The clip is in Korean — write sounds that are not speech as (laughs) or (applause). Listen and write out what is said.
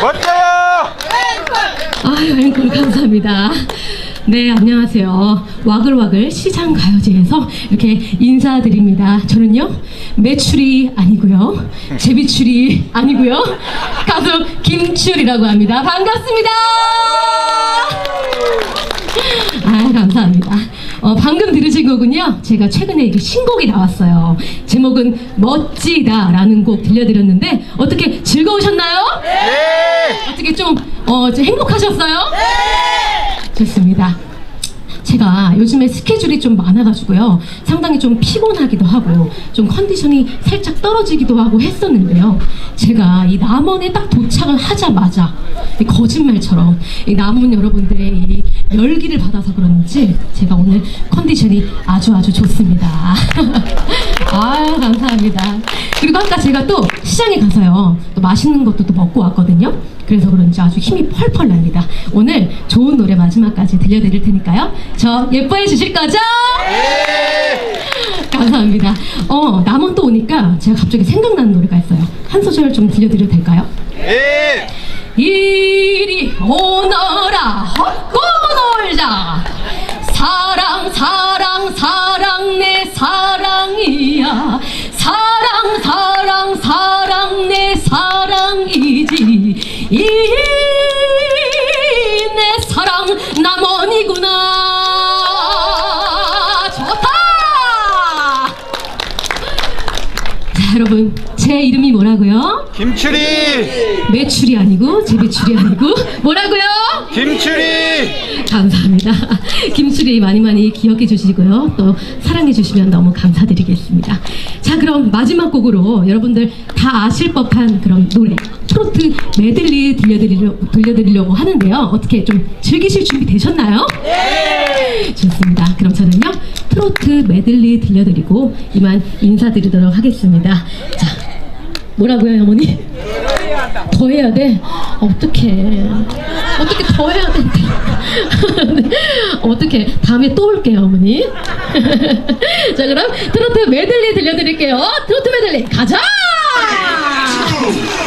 멋져요! 아유, 앵콜 감사합니다. 네, 안녕하세요. 와글와글 시장 가요제에서 이렇게 인사드립니다. 저는요, 매출이 아니고요, 제비출이 아니고요, 가수 김출이라고 합니다. 반갑습니다. 아, 감사합니다. 어, 방금 들으신 곡은요, 제가 최근에 이 신곡이 나왔어요. 제목은 멋지다라는 곡 들려드렸는데, 어떻게 즐거우셨나요? 네! 어떻게 좀, 어, 좀 행복하셨어요? 좋습니다. 제가 요즘에 스케줄이 좀 많아가지고요. 상당히 좀 피곤하기도 하고, 좀 컨디션이 살짝 떨어지기도 하고 했었는데요. 제가 이 남원에 딱 도착을 하자마자, 이 거짓말처럼, 이 남원 여러분들의 이 열기를 받아서 그런지, 제가 오늘 컨디션이 아주 아주 좋습니다. (laughs) 아유, 감사합니다. 그리고 아까 제가 또 시장에 가서요. 또 맛있는 것도 또 먹고 왔거든요. 그래서 그런지 아주 힘이 펄펄 납니다. 오늘 좋은 노래 마지막까지 들려드릴 테니까요. 저 예뻐해 주실 거죠? 감사합니다. 어, 남원 또 오니까 제가 갑자기 생각나는 노래가 있어요. 한 소절 좀 들려드려도 될까요? 네! 이 이내 사랑 남원이구나 좋다 자 여러분 제 이름이 뭐라고요? 김추리! 매출이 아니고 제비출이 아니고 뭐라고요? 김추리! 감사합 니다. (laughs) 김수리 많이 많이 기억해 주시고요. 또 사랑해 주시면 너무 감사드리겠습니다. 자, 그럼 마지막 곡으로 여러분들 다 아실 법한 그런 노래 트로트 메들리 들려드리려, 들려드리려고 하는데요. 어떻게 좀 즐기실 준비 되셨나요? 네! 좋습니다. 그럼 저는요 트로트 메들리 들려드리고 이만 인사드리도록 하겠습니다. 자, 뭐라고요, 어머니? 더 해야 돼? 어떻게? 어떻게 더 해야 돼? (laughs) 네. 어떻게? 다음에 또 올게요, 어머니. (laughs) 자, 그럼 트로트 메들리 들려드릴게요. 트로트 메들리 가자!